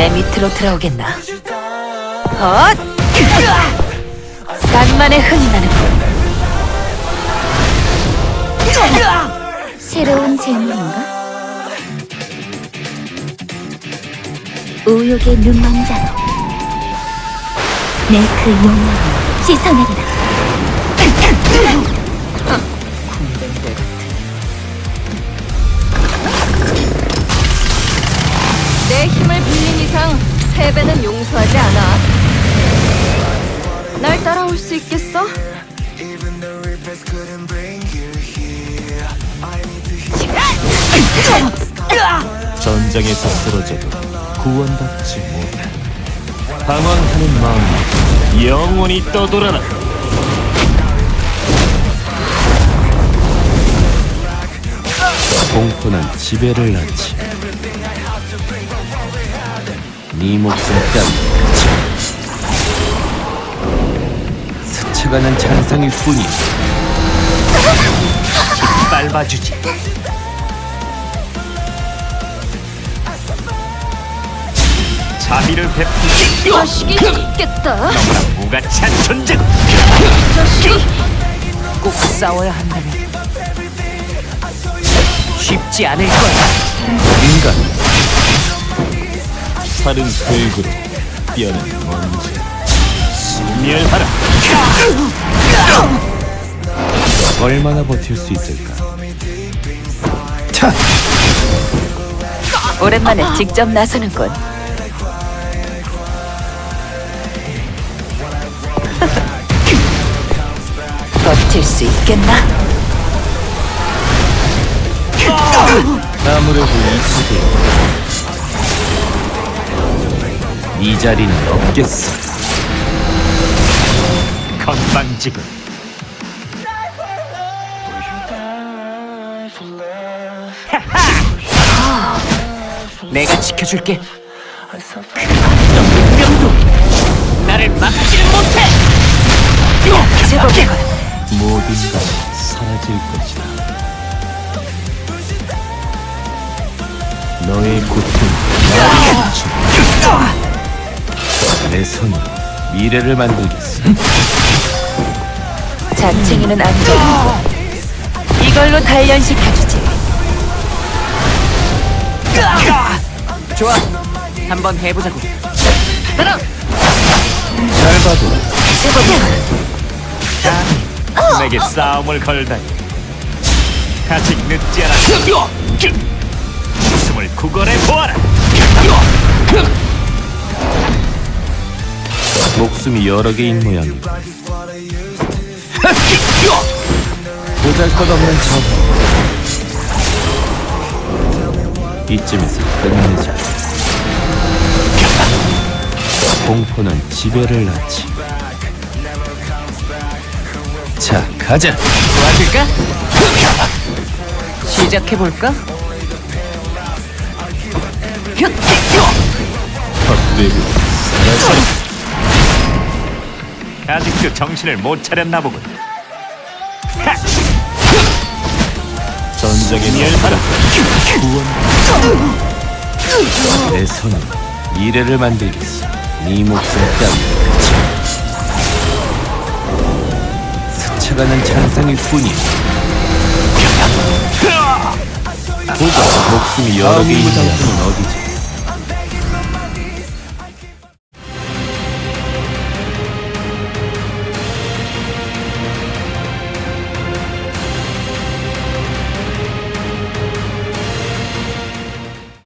내 밑으로 들어오겠나? 헛! 간만에 흥이 나는군. 새로운 재물인가? 우욕의 눈먼 자로 내 그 용량을 씻어내리라 패배는 용서하지 않아. 날 따라올 수 있겠어? 전장에서 쓰러져도 구원받지 못해 방황하는 마음이 영원히 떠돌아라 공포는 지배를 낳지 네 목숨 따위 스쳐가는 잔상일 뿐이야. 밟아주지. 자비를 베푸지 자식이 있겠다. 무가치한 존재 자식이 꼭 싸워야 한다면 쉽지 않을 거야. 인간 살은 흙으로 뼈는 먼지 소멸하라 얼마나 버틸 수 있을까 차! 오랜만에 직접 나서는군. 버틸 수 있겠나? 아무래도 이 세계 이 자리는 없겠어 건방지군 내가 지켜줄게 명도 나를 막지는 못해 제법이군. 모든 것이 사라질 것이다. 너의 고통, 나의 고통. 내 손이 미래를 만들겠어. 자칭이는 안 되고 이걸로 단련시켜주지. 좋아, 한번 해보자고. 따라, 잘 봐도 제법이군. 내게 싸움을 걸다니. 아직 늦지 않아. 숨을 구걸해 보아라. 목숨이 여러 개인 모양이다. 보잘것없는 적. 이쯤에서 끝내자. 공포는 지배를 낳지. 자, 가자. 도와줄까? 시작해볼까? 헛되고 사라져. 아직도 정신을 못 차렸나 보군. 하! 전쟁의 멸하라. 구원. 내 손은 미래를 만들겠어. 네 목숨 따위. 스쳐가는 잔상일 뿐이야. 보자, 목숨이 여러 개인 장소는 어디지?